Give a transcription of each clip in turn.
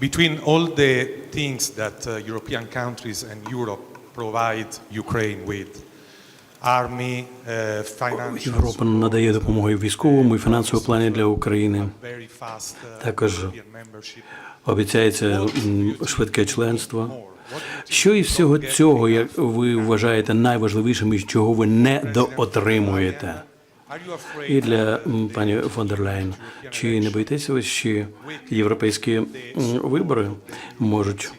between all the things that uh, European countries and Europe provide Ukraine with, army, uh, financial Європа надає допомогу і в військовому і фінансовому плані для України. uh, Також обіцяється швидке членство. Що із всього цього, як ви вважаєте найважливішим, і чого ви не доотримуєте? І для пані фон дер Ляйн, чи не боїтеся ви, що європейські вибори можуть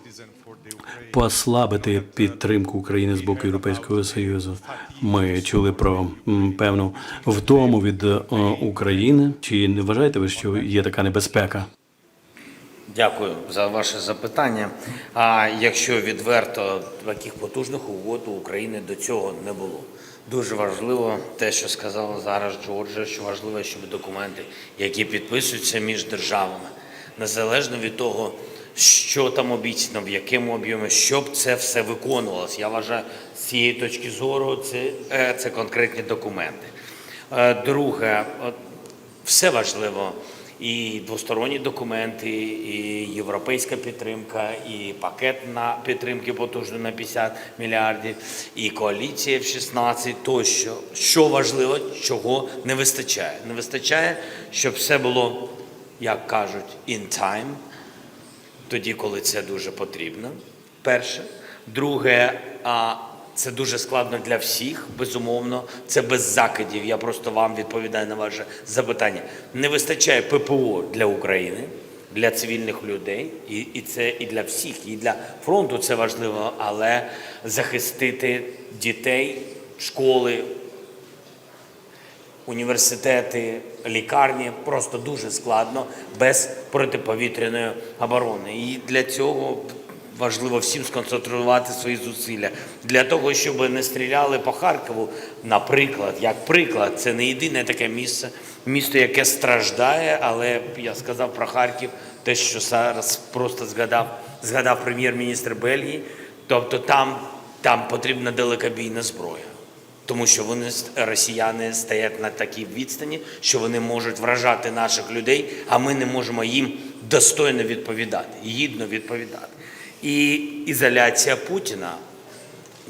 послабити підтримку України з боку Європейського союзу? Ми чули про певну втому від е, України. Чи не вважаєте ви, що є така небезпека? Дякую за ваше запитання. А якщо відверто, таких потужних угод у України до цього не було. Дуже важливо те, що сказала зараз Джорджа, що важливо, щоб документи, які підписуються між державами, незалежно від того, що там обіцяно, в якому об'ємі, щоб це все виконувалось. Я вважаю, з цієї точки зору це, е, це конкретні документи. Е, Друге, все важливо. І двосторонні документи, і європейська підтримка, і пакет на підтримки потужно на 50 мільярдів, і коаліція в 16 тощо. Що важливо, чого не вистачає? Не вистачає, щоб все було, як кажуть, in time, тоді, коли це дуже потрібно. Перше. Друге, це дуже складно для всіх, безумовно. Це без закидів. Я просто вам відповідаю на ваше запитання. Не вистачає ППО для України, для цивільних людей, і, і це і для всіх, і для фронту це важливо, але захистити дітей, школи, університети, лікарні просто дуже складно без протиповітряної оборони. І для цього важливо всім сконцентрувати свої зусилля для того, щоб не стріляли по Харкову. Наприклад, як приклад, це не єдине таке місце, місто, яке страждає, але я сказав про Харків, те, що зараз просто згадав, згадав прем'єр-міністр Бельгії. Тобто там, там потрібна далекобійна зброя. Тому що вони росіяни стоять на такій відстані, що вони можуть вражати наших людей, а ми не можемо їм достойно відповідати, гідно відповідати. І ізоляція Путіна,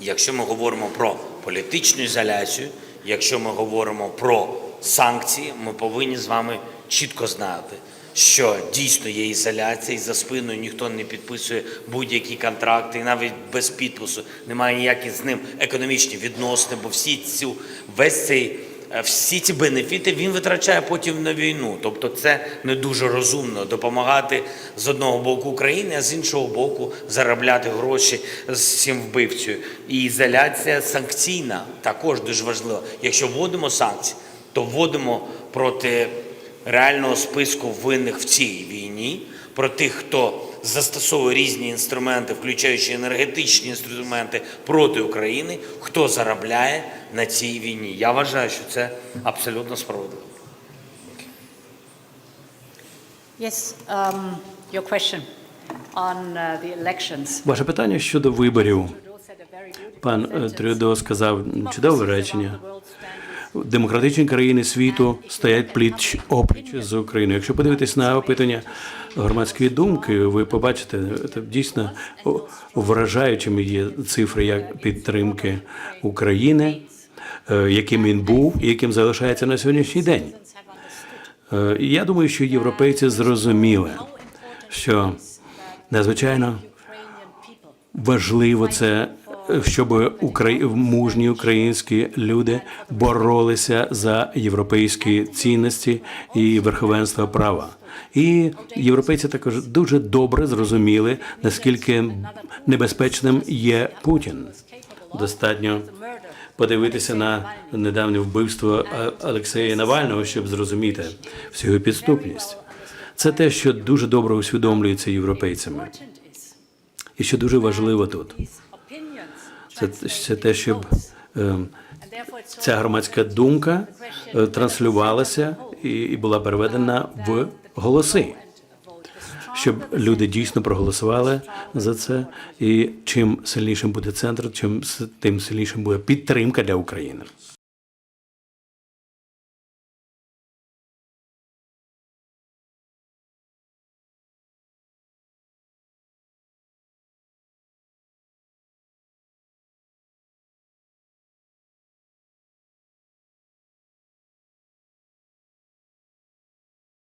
якщо ми говоримо про політичну ізоляцію, якщо ми говоримо про санкції, ми повинні з вами чітко знати, що дійсно є ізоляція, і за спиною ніхто не підписує будь-які контракти, і навіть без підпису немає ніяких з ним економічні відносини, бо всі цю весь цей. Е, Всі ці бенефіти він витрачає потім на війну. Тобто це не дуже розумно допомагати з одного боку Україні, а з іншого боку заробляти гроші з цим вбивцею. І ізоляція санкційна також дуже важлива. Якщо вводимо санкції, то вводимо проти реального списку винних в цій війні, про тих, хто застосовує різні інструменти, включаючи енергетичні інструменти проти України, хто заробляє на цій війні. Я вважаю, що це абсолютно справедливо. Yes, um, your question on uh, the elections. Ваше питання щодо виборів. Пан е. Трюдо сказав чудове речення. Демократичні країни світу стоять пліч опліч з Україною. Якщо подивитись на опитання громадської думки, ви побачите це дійсно вражаючими є цифри як підтримки України, е, яким він був і яким залишається на сьогоднішній день. Е, Я думаю, що європейці зрозуміли, що надзвичайно важливо це, щоб украї... мужні українські люди боролися за європейські цінності і верховенство права. І європейці також дуже добре зрозуміли, наскільки небезпечним є Путін. Достатньо подивитися на недавнє вбивство А- Олексія Навального, щоб зрозуміти всю його підступність. Це те, що дуже добре усвідомлюється європейцями, і що дуже важливо тут. Це, це те, щоб е, so ця громадська думка е, транслювалася і, була переведена в голоси, щоб люди дійсно проголосували за це. І чим сильнішим буде центр, чим тим сильнішим буде підтримка для України.